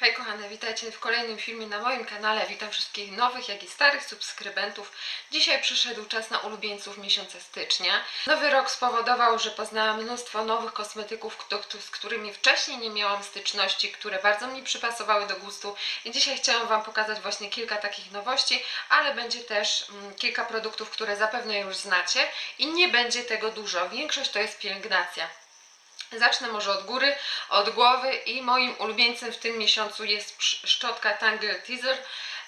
Hej kochane, witajcie w kolejnym filmie na moim kanale. Witam wszystkich nowych, jak i starych subskrybentów. Dzisiaj przyszedł czas na ulubieńców miesiąca stycznia. Nowy rok spowodował, że poznałam mnóstwo nowych kosmetyków, z którymi wcześniej nie miałam styczności, które bardzo mi przypasowały do gustu. I dzisiaj chciałam Wam pokazać właśnie kilka takich nowości, ale będzie też mm, kilka produktów, które zapewne już znacie i nie będzie tego dużo. Większość to jest pielęgnacja. Zacznę może od góry, od głowy i moim ulubieńcem w tym miesiącu jest szczotka Tangle Teaser.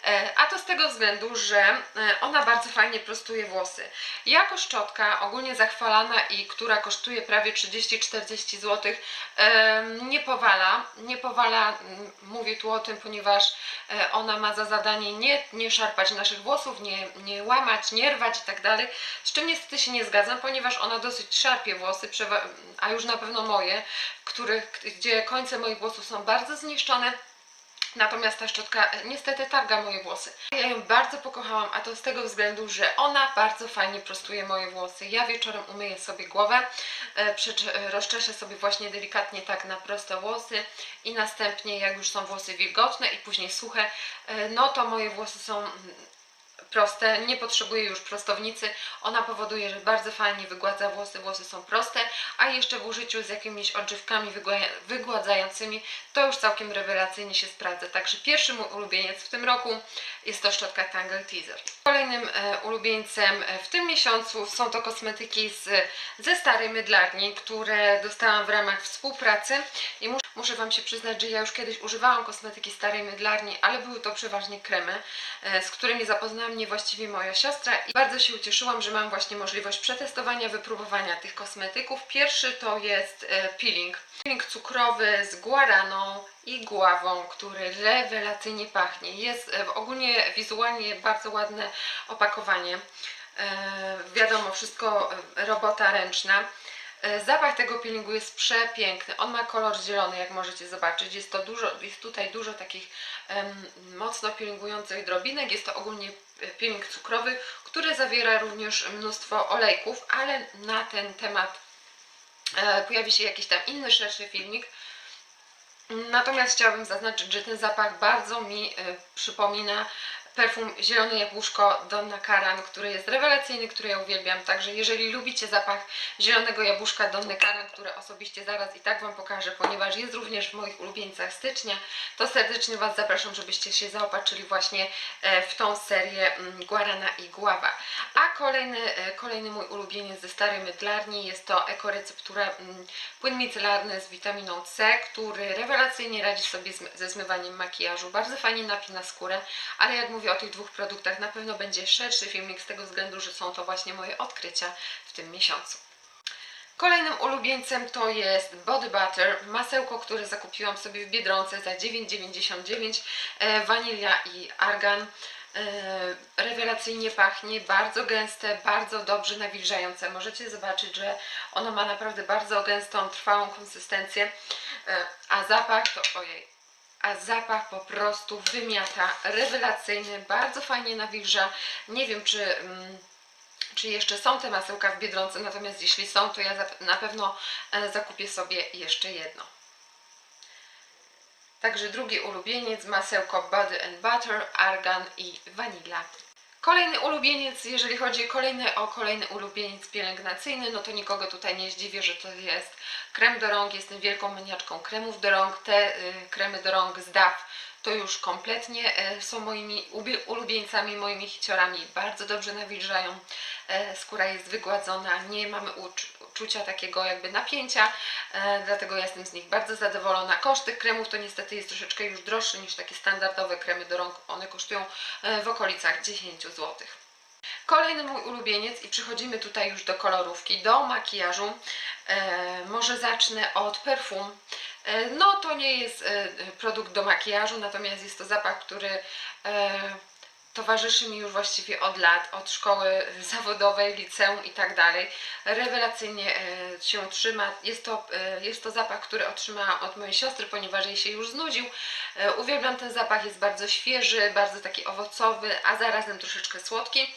E, A to z tego względu, że e, ona bardzo fajnie prostuje włosy. Jako szczotka ogólnie zachwalana i która kosztuje prawie 30-40 zł, nie powala. Nie powala, mówię tu o tym, ponieważ e, ona ma za zadanie nie, nie szarpać naszych włosów, nie, nie łamać, nie rwać i tak. Z czym niestety się nie zgadzam, ponieważ ona dosyć szarpie włosy, a już na pewno moje, których, gdzie końce moich włosów są bardzo zniszczone. Natomiast ta szczotka e, niestety targa moje włosy. Ja ją bardzo pokochałam, a to z tego względu, że ona bardzo fajnie prostuje moje włosy. Ja wieczorem umyję sobie głowę, e, e, rozczeszę sobie właśnie delikatnie tak na proste włosy i następnie jak już są włosy wilgotne i później suche, no to moje włosy są mm, proste, nie potrzebuję już prostownicy. Ona powoduje, że bardzo fajnie wygładza włosy, włosy są proste, a jeszcze w użyciu z jakimiś odżywkami wygła- wygładzającymi to już całkiem rewelacyjnie się sprawdza. Także pierwszy mój ulubieniec w tym roku jest to szczotka Tangle Teaser. Kolejnym e, ulubieńcem e, w tym miesiącu są to kosmetyki z, ze starej mydlarni, które dostałam w ramach współpracy i mus, muszę Wam się przyznać, że ja już kiedyś używałam kosmetyki starej mydlarni, ale były to przeważnie kremy, e, z którymi zapoznała mnie właściwie moja siostra i bardzo się ucieszyłam, że mam właśnie możliwość przetestowania, wypróbowania tych kosmetyków. Pierwszy to jest e, peeling. Peeling cukrowy z guaraną i guawą, który rewelacyjnie pachnie. Jest e, ogólnie wizualnie bardzo ładne opakowanie. E, wiadomo, wszystko robota ręczna. E, Zapach tego peelingu jest przepiękny. On ma kolor zielony, jak możecie zobaczyć. Jest, to dużo, jest tutaj dużo takich em, mocno peelingujących drobinek. Jest to ogólnie e, peeling cukrowy, który zawiera również mnóstwo olejków, ale na ten temat e, pojawi się jakiś tam inny, szerszy filmik. Natomiast chciałabym zaznaczyć, że ten zapach bardzo mi e, przypomina perfum Zielone Jabłuszko Donna Karan, który jest rewelacyjny, który ja uwielbiam. Także jeżeli lubicie zapach Zielonego Jabłuszka Donny Karan, który osobiście zaraz i tak Wam pokażę, ponieważ jest również w moich ulubieńcach stycznia, to serdecznie Was zapraszam, żebyście się zaopatrzyli właśnie e, w tą serię mm, Guarana i Guava. A kolejny, e, kolejny mój ulubieniec ze starej mydlarni jest to ekoreceptura mm, płyn micelarny z witaminą C, który rewelacyjnie radzi sobie ze zmywaniem makijażu. Bardzo fajnie napina skórę, ale jak mówię o tych dwóch produktach, na pewno będzie szerszy filmik z tego względu, że są to właśnie moje odkrycia w tym miesiącu. Kolejnym ulubieńcem to jest Body Butter, masełko, które zakupiłam sobie w Biedronce za 9,99, e, wanilia i argan. E, rewelacyjnie pachnie, bardzo gęste, bardzo dobrze nawilżające. Możecie zobaczyć, że ono ma naprawdę bardzo gęstą, trwałą konsystencję, e, a zapach to ojej, a zapach po prostu wymiata, rewelacyjny, bardzo fajnie nawilża. Nie wiem, czy, mm, czy jeszcze są te masełka w Biedronce, natomiast jeśli są, to ja na pewno e, zakupię sobie jeszcze jedno. Także drugi ulubieniec, masełko Body and Butter, argan i vanilla. Kolejny ulubieniec, jeżeli chodzi kolejny, o kolejny ulubieniec pielęgnacyjny, no to nikogo tutaj nie zdziwię, że to jest krem do rąk. Jestem wielką maniaczką kremów do rąk. Te y, kremy do rąk z DAF to już kompletnie y, są moimi ubie- ulubieńcami, moimi hiciorami. Bardzo dobrze nawilżają. E, skóra jest wygładzona, nie mamy ucz- uczucia takiego jakby napięcia, e, dlatego ja jestem z nich bardzo zadowolona. Koszt tych kremów to niestety jest troszeczkę już droższy niż takie standardowe kremy do rąk. One kosztują e, w okolicach 10 zł. Kolejny mój ulubieniec i przechodzimy tutaj już do kolorówki, do makijażu. Może zacznę od perfum. No to nie jest produkt do makijażu, natomiast jest to zapach, który towarzyszy mi już właściwie od lat, od szkoły zawodowej, liceum i tak dalej. Rewelacyjnie e, się trzyma. Jest to, e, jest to zapach, który otrzymałam od mojej siostry, ponieważ jej się już znudził. E, Uwielbiam ten zapach, jest bardzo świeży, bardzo taki owocowy, a zarazem troszeczkę słodki.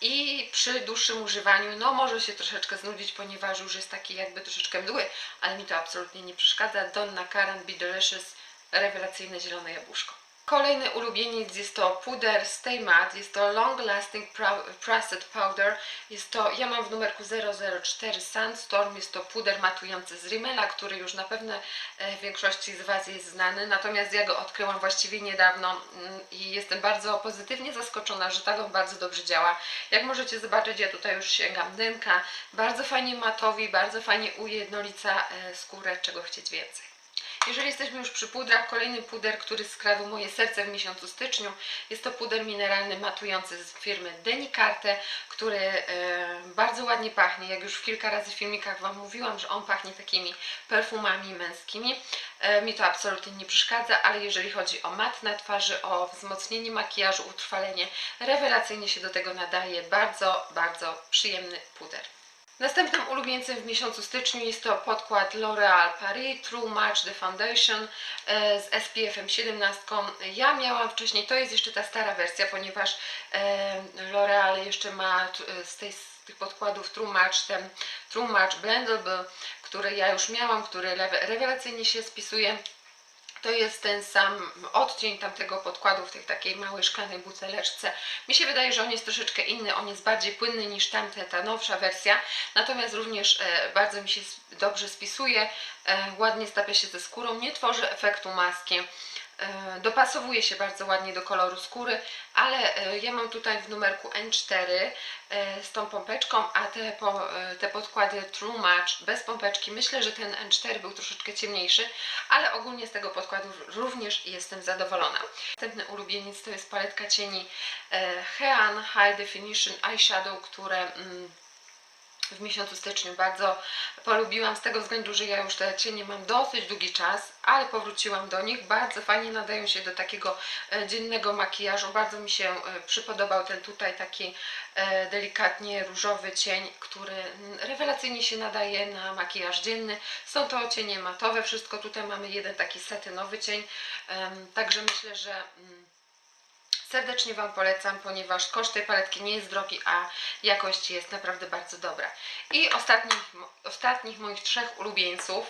I przy dłuższym używaniu, no może się troszeczkę znudzić, ponieważ już jest taki jakby troszeczkę mdły, ale mi to absolutnie nie przeszkadza. Donna Karan Be Delicious rewelacyjne zielone jabłuszko. Kolejny ulubieniec jest to puder Stay Matte, jest to Long Lasting Pressed Powder, jest to, ja mam w numerku 004 Sandstorm, jest to puder matujący z Rimmela, który już na pewno e, większości z Was jest znany, natomiast ja go odkryłam właściwie niedawno mm, i jestem bardzo pozytywnie zaskoczona, że tak on bardzo dobrze działa. Jak możecie zobaczyć, ja tutaj już sięgam dymka, bardzo fajnie matowi, bardzo fajnie ujednolica e, skórę, czego chcieć więcej. Jeżeli jesteśmy już przy pudrach, kolejny puder, który skradł moje serce w miesiącu styczniu, jest to puder mineralny matujący z firmy Denicarte, który e, bardzo ładnie pachnie. Jak już kilka razy w filmikach Wam mówiłam, że on pachnie takimi perfumami męskimi. E, mi to absolutnie nie przeszkadza, ale jeżeli chodzi o mat na twarzy, o wzmocnienie makijażu, utrwalenie, rewelacyjnie się do tego nadaje. Bardzo, bardzo przyjemny puder. Następnym ulubieńcem w miesiącu styczniu jest to podkład L'Oréal Paris True Match The Foundation e, z SPF-em 17. Ja miałam wcześniej, to jest jeszcze ta stara wersja, ponieważ e, L'Oréal jeszcze ma e, z, tej, z tych podkładów True Match ten True Match Blendable, który ja już miałam, który rewelacyjnie się spisuje. To jest ten sam odcień tamtego podkładu w tej takiej małej szklanej buteleczce. Mi się wydaje, że on jest troszeczkę inny, on jest bardziej płynny niż tamte, ta nowsza wersja. Natomiast również e, bardzo mi się dobrze spisuje, e, ładnie stapia się ze skórą, nie tworzy efektu maski. E, dopasowuje się bardzo ładnie do koloru skóry, ale e, ja mam tutaj w numerku N4 e, z tą pompeczką, a te, te podkłady True Match bez pompeczki, myślę, że ten N4 był troszeczkę ciemniejszy, ale ogólnie z tego podkładu również jestem zadowolona. Następny ulubieniec to jest paletka cieni Hean High Definition Eyeshadow, które mm, w miesiącu styczniu bardzo polubiłam z tego względu, że ja już te cienie mam dosyć długi czas, ale powróciłam do nich. Bardzo fajnie nadają się do takiego e, dziennego makijażu. Bardzo mi się e, przypodobał ten tutaj taki e, delikatnie różowy cień, który rewelacyjnie się nadaje na makijaż dzienny. Są to cienie matowe, wszystko tutaj mamy jeden taki satynowy cień, także myślę, że mm, serdecznie Wam polecam, ponieważ koszt tej paletki nie jest drogi, a jakość jest naprawdę bardzo dobra. I ostatnich, ostatnich moich trzech ulubieńców,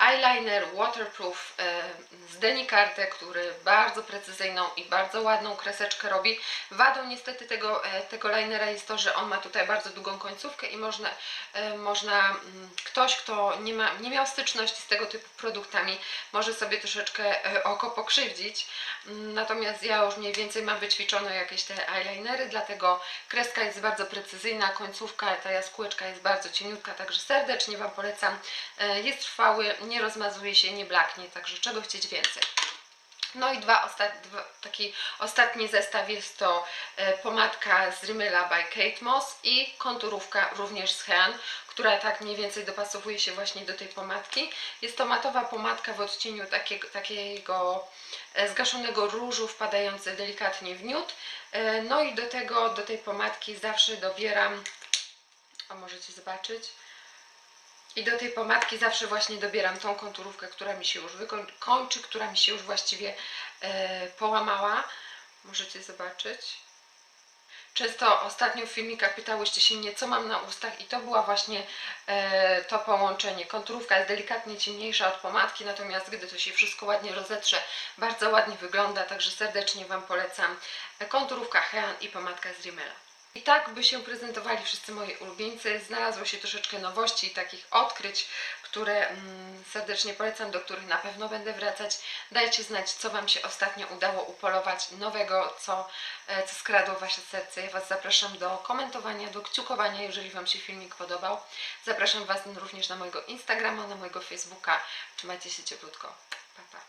eyeliner waterproof e, z Denicarte, który bardzo precyzyjną i bardzo ładną kreseczkę robi. Wadą niestety tego, e, tego linera jest to, że on ma tutaj bardzo długą końcówkę i można, e, można mm, ktoś, kto nie, ma, nie miał styczności z tego typu produktami, może sobie troszeczkę oko pokrzywdzić. Natomiast ja już mniej więcej mam wyćwiczone jakieś te eyelinery, dlatego kreska jest bardzo precyzyjna, końcówka, ta jaskółeczka jest bardzo cieniutka, także serdecznie Wam polecam. E, Jest trwały, nie rozmazuje się, nie blaknie, także czego chcieć więcej. No i dwa, ostat, dwa taki ostatni zestaw jest to e, pomadka z Rimmela by Kate Moss i konturówka również z Hean, która tak mniej więcej dopasowuje się właśnie do tej pomadki. Jest to matowa pomadka w odcieniu takiego, takiego e, zgaszonego różu wpadający delikatnie w niut. E, No i do tego, do tej pomadki zawsze dobieram, a możecie zobaczyć, i do tej pomadki zawsze właśnie dobieram tą konturówkę, która mi się już wykończy, która mi się już właściwie e, połamała. Możecie zobaczyć. Często ostatnio w filmikach pytałyście się mnie, co mam na ustach i to była właśnie e, to połączenie. Konturówka jest delikatnie ciemniejsza od pomadki, natomiast gdy to się wszystko ładnie rozetrze, bardzo ładnie wygląda, także serdecznie Wam polecam konturówka Hean i pomadka z Rimmela. I tak by się prezentowali wszyscy moi ulubieńcy. Znalazło się troszeczkę nowości i takich odkryć, które mm, serdecznie polecam, do których na pewno będę wracać. Dajcie znać, co Wam się ostatnio udało upolować nowego, co, e, co skradło Wasze serce. Ja Was zapraszam do komentowania, do kciukowania, jeżeli Wam się filmik podobał. Zapraszam Was również na mojego Instagrama, na mojego Facebooka. Trzymajcie się cieplutko. Pa, pa.